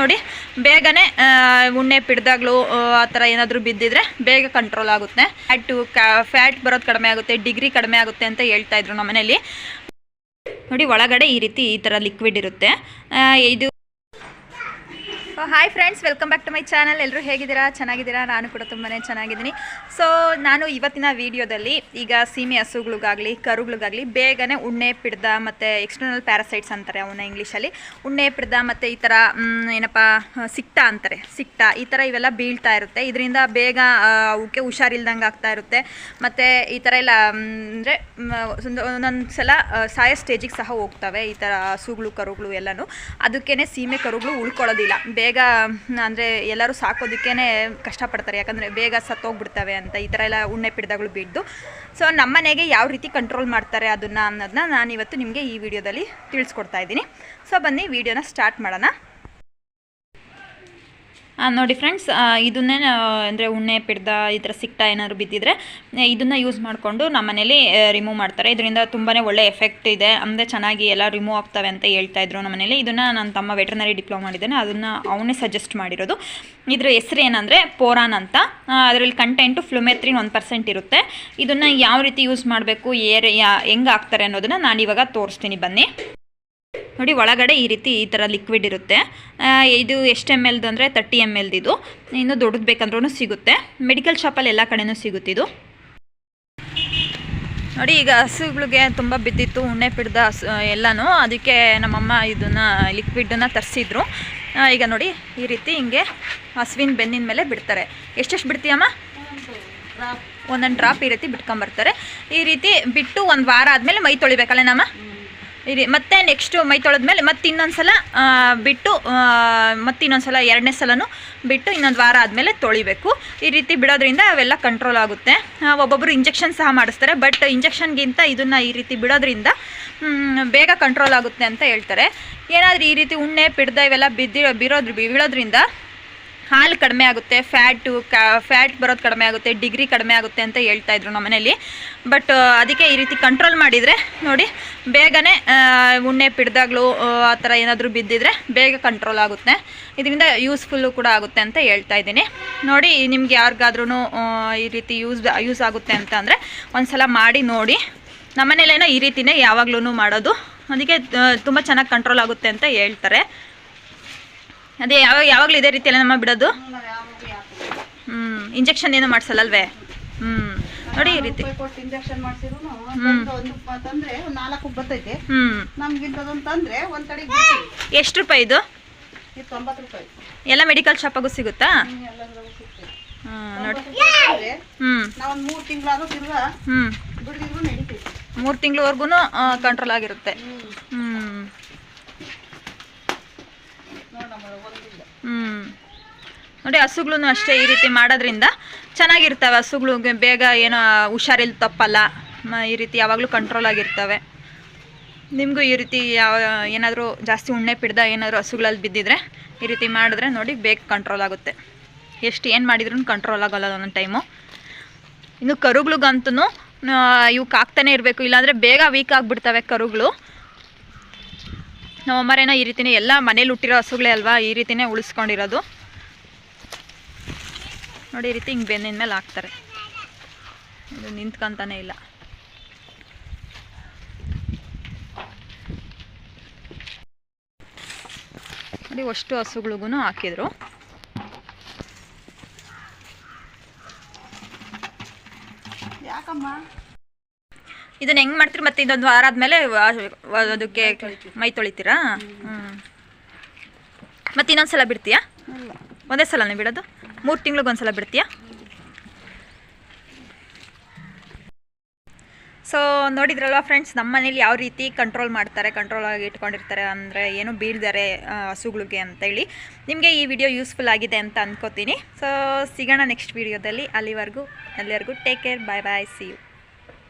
ನೋಡಿ ಬೇಗನೆ ಉಣ್ಣೆ ಪಿಡ್ದಾಗ್ಲು ಆ ಥರ ಏನಾದರೂ ಬಿದ್ದಿದ್ರೆ ಬೇಗ ಕಂಟ್ರೋಲ್ ಆಗುತ್ತೆ. ಫ್ಯಾಟು ಫ್ಯಾಟ್ ಬರೋದು ಕಡಿಮೆ ಆಗುತ್ತೆ ಡಿಗ್ರಿ ಕಡಿಮೆ ಆಗುತ್ತೆ ಅಂತ ಹೇಳ್ತಾ ಇದ್ರು ನಮ್ಮ ಮನೇಲಿ ನೋಡಿ ಒಳಗಡೆ ಈ ರೀತಿ ಈ ಥರ ಲಿಕ್ವಿಡ್ ಇರುತ್ತೆ. ಆ, ಇದು hi friends welcome back to my channel ಎಲ್ಲರೂ ಹೇಗಿದ್ದೀರಾ? ಚೆನ್ನಾಗಿದ್ದೀರಾ? ನಾನು ಕೂಡ ತುಂಬಾ ಚೆನ್ನಾಗಿದ್ದೀನಿ. ಸೊ ನಾನು ಇವತ್ತಿನ ವಿಡಿಯೋದಲ್ಲಿ ಈಗ ಸೀಮೆ ಹಸುಗಳಿಗಾಗಲಿ, ಕರುಗಳಿಗಾಗಲಿ ಬೇಗನೆ ಉಣ್ಣೆ ಪಿಡ್ದ ಮತ್ತು ಎಕ್ಸ್ಟರ್ನಲ್ ಪ್ಯಾರಾಸೈಟ್ಸ್ ಅಂತಾರೆ ಅವನ್ನ ಇಂಗ್ಲೀಷಲ್ಲಿ ಉಣ್ಣೆ ಪಿಡ್ದ ಮತ್ತು ಈ ಥರ ಏನಪ್ಪ ಸಿಕ್ತ ಅಂತಾರೆ. ಸಿಕ್ತ ಈ ಥರ ಇವೆಲ್ಲ ಬೀಳ್ತಾ ಇರುತ್ತೆ. ಇದರಿಂದ ಬೇಗ ಅವಕ್ಕೆ ಹುಷಾರಿಲ್ದಂಗೆ ಆಗ್ತಾ ಇರುತ್ತೆ. ಮತ್ತು ಈ ಥರ ಎಲ್ಲ ಅಂದರೆ ಒಂದೊಂದು ಸಲ ಸಾಯೋ ಸ್ಟೇಜಿಗೆ ಸಹ ಹೋಗ್ತವೆ ಈ ಥರ ಹಸುಗಳು, ಕರುಗಳು ಎಲ್ಲನೂ. ಅದಕ್ಕೇ ಸೀಮೆ ಕರುಗಳು ಉಳ್ಕೊಳ್ಳೋದಿಲ್ಲ. ಬೇಗ ಅಂದರೆ ಎಲ್ಲರೂ ಸಾಕೋದಕ್ಕೇ ಕಷ್ಟಪಡ್ತಾರೆ. ಯಾಕಂದರೆ ಬೇಗ ಸತ್ತೋಗ್ಬಿಡ್ತವೆ ಅಂತ ಈ ಥರ ಎಲ್ಲ ಉಣ್ಣೆ ಪಿಡ್ದಗಳು ಬಿದ್ದು ಸೊ ನಮ್ಮನೆಗೆ ಯಾವ ರೀತಿ ಕಂಟ್ರೋಲ್ ಮಾಡ್ತಾರೆ ಅದನ್ನು ಅನ್ನೋದನ್ನ ನಾನು ಇವತ್ತು ನಿಮಗೆ ಈ ವಿಡಿಯೋದಲ್ಲಿ ತಿಳಿಸ್ಕೊಡ್ತಾ ಇದ್ದೀನಿ. ಸೊ ಬನ್ನಿ, ವಿಡಿಯೋನ ಸ್ಟಾರ್ಟ್ ಮಾಡೋಣ. ನೋಡಿ ಫ್ರೆಂಡ್ಸ್ ಇದನ್ನೇ ಅಂದರೆ ಉಣ್ಣೆ, ಪಿಡ್ದ ಈ ಥರ ಸಿಕ್ತಾ ಏನಾದ್ರು ಬಿದ್ದಿದ್ರೆ ಇದನ್ನು ಯೂಸ್ ಮಾಡಿಕೊಂಡು ನಮ್ಮ ಮನೇಲಿ ರಿಮೂವ್ ಮಾಡ್ತಾರೆ. ಇದರಿಂದ ತುಂಬಾ ಒಳ್ಳೆ ಎಫೆಕ್ಟ್ ಇದೆ. ಅಂದರೆ ಚೆನ್ನಾಗಿ ಎಲ್ಲ ರಿಮೂವ್ ಆಗ್ತವೆ ಅಂತ ಹೇಳ್ತಾ ಇದ್ರು ನಮ್ಮ ಮನೇಲಿ. ಇದನ್ನು ನನ್ನ ತಮ್ಮ ವೆಟರ್ನರಿ ಡಿಪ್ಲೊಮಾ ಮಾಡಿದ್ದಾನೆ. ಅದನ್ನು ಅವನೇ ಸಜೆಸ್ಟ್ ಮಾಡಿರೋದು. ಇದರ ಹೆಸರು ಏನಂದರೆ ಪೋರಾನ್ ಅಂತ. ಅದರಲ್ಲಿ ಕಂಟೆಂಟು ಫ್ಲುಮೆತ್ರಿನ್ ಒಂದು ಪರ್ಸೆಂಟ್ ಇರುತ್ತೆ. ಇದನ್ನು ಯಾವ ರೀತಿ ಯೂಸ್ ಮಾಡಬೇಕು, ಏರ್ ಹೆಂಗೆ ಹಾಕ್ತಾರೆ ಅನ್ನೋದನ್ನು ನಾನು ಇವಾಗ ತೋರಿಸ್ತೀನಿ. ಬನ್ನಿ. ನೋಡಿ ಒಳಗಡೆ ಈ ರೀತಿ ಈ ಥರ ಲಿಕ್ವಿಡ್ ಇರುತ್ತೆ. ಇದು ಎಷ್ಟು ಎಂ ಎಲ್ದು ಅಂದರೆ ತರ್ಟಿ ಎಂ ಎಲ್ದು ಇದು. ಇನ್ನು ದೊಡ್ಡದು ಬೇಕಂದ್ರೂ ಸಿಗುತ್ತೆ. ಮೆಡಿಕಲ್ ಶಾಪಲ್ಲಿ ಎಲ್ಲ ಕಡೆಯೂ ಸಿಗುತ್ತಿದು ನೋಡಿ, ಈಗ ಹಸುಗಳಿಗೆ ತುಂಬ ಬಿದ್ದಿತ್ತು, ಉಣ್ಣೆ ಪಿಡ್ದ ಹಸು ಎಲ್ಲನೂ. ಅದಕ್ಕೆ ನಮ್ಮಮ್ಮ ಇದನ್ನು ಲಿಕ್ವಿಡನ್ನು ತರಿಸಿದ್ರು. ಈಗ ನೋಡಿ, ಈ ರೀತಿ ಹಿಂಗೆ ಹಸುವಿನ ಬೆನ್ನಿನ ಮೇಲೆ ಬಿಡ್ತಾರೆ. ಎಷ್ಟೆಷ್ಟು ಬಿಡ್ತೀಯಮ್ಮ? ಒಂದೊಂದು ಡ್ರಾಪ್ ಈ ರೀತಿ ಬಿಟ್ಕೊಂಬರ್ತಾರೆ. ಈ ರೀತಿ ಬಿಟ್ಟು ಒಂದು ವಾರ ಆದಮೇಲೆ ಮೈ ತೊಳಿಬೇಕಲ್ಲ ನಮ್ಮ ರೀ ಮತ್ತೆ ನೆಕ್ಸ್ಟು ಮೈ ತೊಳೆದ್ಮೇಲೆ ಮತ್ತೆ ಇನ್ನೊಂದು ಸಲ ಬಿಟ್ಟು ಮತ್ತೆ ಇನ್ನೊಂದು ಸಲ ಎರಡನೇ ಸಲನೂ ಬಿಟ್ಟು ಇನ್ನೊಂದು ವಾರ ಆದಮೇಲೆ ತೊಳಿಬೇಕು. ಈ ರೀತಿ ಬಿಡೋದ್ರಿಂದ ಅವೆಲ್ಲ ಕಂಟ್ರೋಲ್ ಆಗುತ್ತೆ. ಒಬ್ಬೊಬ್ಬರು ಇಂಜೆಕ್ಷನ್ ಸಹ ಮಾಡಿಸ್ತಾರೆ ಬಟ್ ಇಂಜೆಕ್ಷನ್ಗಿಂತ ಇದನ್ನು ಈ ರೀತಿ ಬಿಡೋದ್ರಿಂದ ಬೇಗ ಕಂಟ್ರೋಲ್ ಆಗುತ್ತೆ ಅಂತ ಹೇಳ್ತಾರೆ. ಏನಾದರೂ ಈ ರೀತಿ ಉಣ್ಣೆ, ಪಿಡ್ದ ಇವೆಲ್ಲ ಬಿದ್ದಿರೋ ಬಿರೋದ್ರ ಬೀಳೋದ್ರಿಂದ ಹಾಲು ಕಡಿಮೆ ಆಗುತ್ತೆ ಫ್ಯಾಟು ಫ್ಯಾಟ್ ಬರೋದು ಕಡಿಮೆ ಆಗುತ್ತೆ ಡಿಗ್ರಿ ಕಡಿಮೆ ಆಗುತ್ತೆ ಅಂತ ಹೇಳ್ತಾ ಇದ್ರು ನಮ್ಮ ಮನೇಲಿ. ಬಟ್ ಅದಕ್ಕೆ ಈ ರೀತಿ ಕಂಟ್ರೋಲ್ ಮಾಡಿದರೆ, ನೋಡಿ, ಬೇಗನೆ ಉಣ್ಣೆ ಪಿಡ್ದಾಗ್ಲೂ, ಆ ಥರ ಏನಾದರೂ ಬಿದ್ದಿದ್ರೆ ಬೇಗ ಕಂಟ್ರೋಲ್ ಆಗುತ್ತೆ. ಇದರಿಂದ ಯೂಸ್ಫುಲ್ಲು ಕೂಡ ಆಗುತ್ತೆ ಅಂತ ಹೇಳ್ತಾ ಇದ್ದೀನಿ. ನೋಡಿ, ನಿಮ್ಗೆ ಯಾರಿಗಾದ್ರೂ ಈ ರೀತಿ ಯೂಸ್ ಯೂಸ್ ಆಗುತ್ತೆ ಅಂತ ಅಂದರೆ ಒಂದ್ಸಲ ಮಾಡಿ ನೋಡಿ. ನಮ್ಮನೇಲೇನೋ ಈ ರೀತಿನೇ ಯಾವಾಗ್ಲೂ ಮಾಡೋದು. ಅದಕ್ಕೆ ತುಂಬ ಚೆನ್ನಾಗಿ ಕಂಟ್ರೋಲ್ ಆಗುತ್ತೆ ಅಂತ ಹೇಳ್ತಾರೆ. ಅದೇ ಯಾವಾಗ ಯಾವಾಗಲೂ ಇದೇ ರೀತಿಯಲ್ಲ ನಮ್ಮ ಬಿಡೋದು? ಹ್ಞೂ ಇಂಜೆಕ್ಷನ್ ಏನು ಮಾಡಿಸಲ್ಲವೇ ಹ್ಞೂ ನೋಡಿ ಈ ರೀತಿ. ಕೊಟ್ಟು ಇಂಜೆಕ್ಷನ್ ಮಾಡ್ಸಿದ್ರು ಹ್ಮ್. ತಂದ್ರೆ ನಾಲ್ಕು ಬರ್ತೈತೆ. ಹ್ಞೂ ನಮ್ಗಿಂತದೊಂದು ತಂದ್ರೆ ಒಂದ್ ಕಡೆ ಎಷ್ಟು ರೂಪಾಯಿ ಇದು? ತೊಂಬತ್ತು ರೂಪಾಯಿ. ಎಲ್ಲ ಮೆಡಿಕಲ್ ಶಾಪಾಗೂ ಸಿಗುತ್ತಾ? ಹ್ಮ್, ನೋಡಿ. ಹ್ಞೂ ನಾವೊಂದ್ ಮೂರ್ ತಿಂಗಳಾದ್ರೂ ತಿರ್ಗಾ ಹ್ಞೂ ಬಿಡಿದ್ರು ನಡೀತೈತೆ. ಮೂರು ತಿಂಗಳವರೆಗೂ ಕಂಟ್ರೋಲ್ ಆಗಿರುತ್ತೆ. ಹ್ಮ್. ಹ್ಞೂ ನೋಡಿ ಹಸುಗಳು ಅಷ್ಟೇ ಈ ರೀತಿ ಮಾಡೋದ್ರಿಂದ ಚೆನ್ನಾಗಿರ್ತವೆ. ಹಸುಗಳು ಬೇಗ ಏನೋ ಹುಷಾರಿಲ್ಲ, ತಪ್ಪಲ್ಲ. ಈ ರೀತಿ ಯಾವಾಗಲೂ ಕಂಟ್ರೋಲ್ ಆಗಿರ್ತವೆ. ನಿಮಗೂ ಈ ರೀತಿ ಯಾವ, ಏನಾದರೂ ಜಾಸ್ತಿ ಉಣ್ಣೆ ಪಿಡ್ದ ಏನಾದರೂ ಹಸುಗಳಲ್ಲಿ ಬಿದ್ದಿದ್ರೆ ಈ ರೀತಿ ಮಾಡಿದ್ರೆ ನೋಡಿ ಬೇಗ ಕಂಟ್ರೋಲ್ ಆಗುತ್ತೆ. ಎಷ್ಟು ಏನು ಮಾಡಿದ್ರೂ ಕಂಟ್ರೋಲ್ ಆಗೋಲ್ಲ ಒಂದೊಂದು ಟೈಮು ಇನ್ನು ಕರುಗಳಿಗಂತೂ ಇವಕ್ಕೆ ಆಗ್ತಾನೆ ಇರಬೇಕು. ಇಲ್ಲಾಂದರೆ ಬೇಗ ವೀಕ್ ಆಗಿಬಿಡ್ತವೆ ಕರುಗಳು. ನಮ್ಮಮ್ಮರೇನೋ ಈ ರೀತಿನೇ ಎಲ್ಲ ಮನೇಲಿ ಹುಟ್ಟಿರೋ ಹಸುಗಳೇ ಅಲ್ವಾ, ಈ ರೀತಿನೇ ಉಳಿಸ್ಕೊಂಡಿರೋದು. ನೋಡಿ, ಈ ರೀತಿ ಹಿಂಗೆ ಬೆನ್ನಿನ ಮೇಲೆ ಹಾಕ್ತಾರೆ. ಇದು ನಿಂತ್ಕೊಂತಾನೆ ಇಲ್ಲ. ನೋಡಿ, ಅಷ್ಟು ಹಸುಗಳಿಗೂ ಹಾಕಿದ್ರು. ಯಾಕಮ್ಮ? ಇದನ್ನ ಹೆಂಗ್ ಮಾಡ್ತೀರಿ ಮತ್ತೆ ಇದೊಂದು ವಾರ ಆದ್ಮೇಲೆ ಅದಕ್ಕೆ ಮೈ ತೊಳಿತೀರಾ? ಹ್ಮ್. ಮತ್ತೆ ಇನ್ನೊಂದ್ಸಲ ಬಿಡ್ತೀಯಾ? ಒಂದೇ ಸಲನೇ ಬಿಡೋದು? ಮೂರು ತಿಂಗಳಿಗೊಂದ್ಸಲ ಬಿಡ್ತೀಯಾ? ಸೊ ನೋಡಿದ್ರಲ್ವ ಫ್ರೆಂಡ್ಸ್ ನಮ್ಮ ಮನೇಲಿ ಯಾವ ರೀತಿ ಕಂಟ್ರೋಲ್ ಮಾಡ್ತಾರೆ ಕಂಟ್ರೋಲ್ ಆಗಿ ಇಟ್ಕೊಂಡಿರ್ತಾರೆ ಅಂದರೆ ಏನು ಬೀಳ್ದಾರೆ ಹಸುಗಳಿಗೆ ಅಂತೇಳಿ ನಿಮಗೆ ಈ ವಿಡಿಯೋ ಯೂಸ್ಫುಲ್ ಆಗಿದೆ ಅಂತ ಅಂದ್ಕೋತೀನಿ ಸೊ ಸಿಗೋಣ ನೆಕ್ಸ್ಟ್ ವಿಡಿಯೋದಲ್ಲಿ ಅಲ್ಲಿವರೆಗೂ ಅಲ್ಲಿವರೆಗೂ take care bye bye see you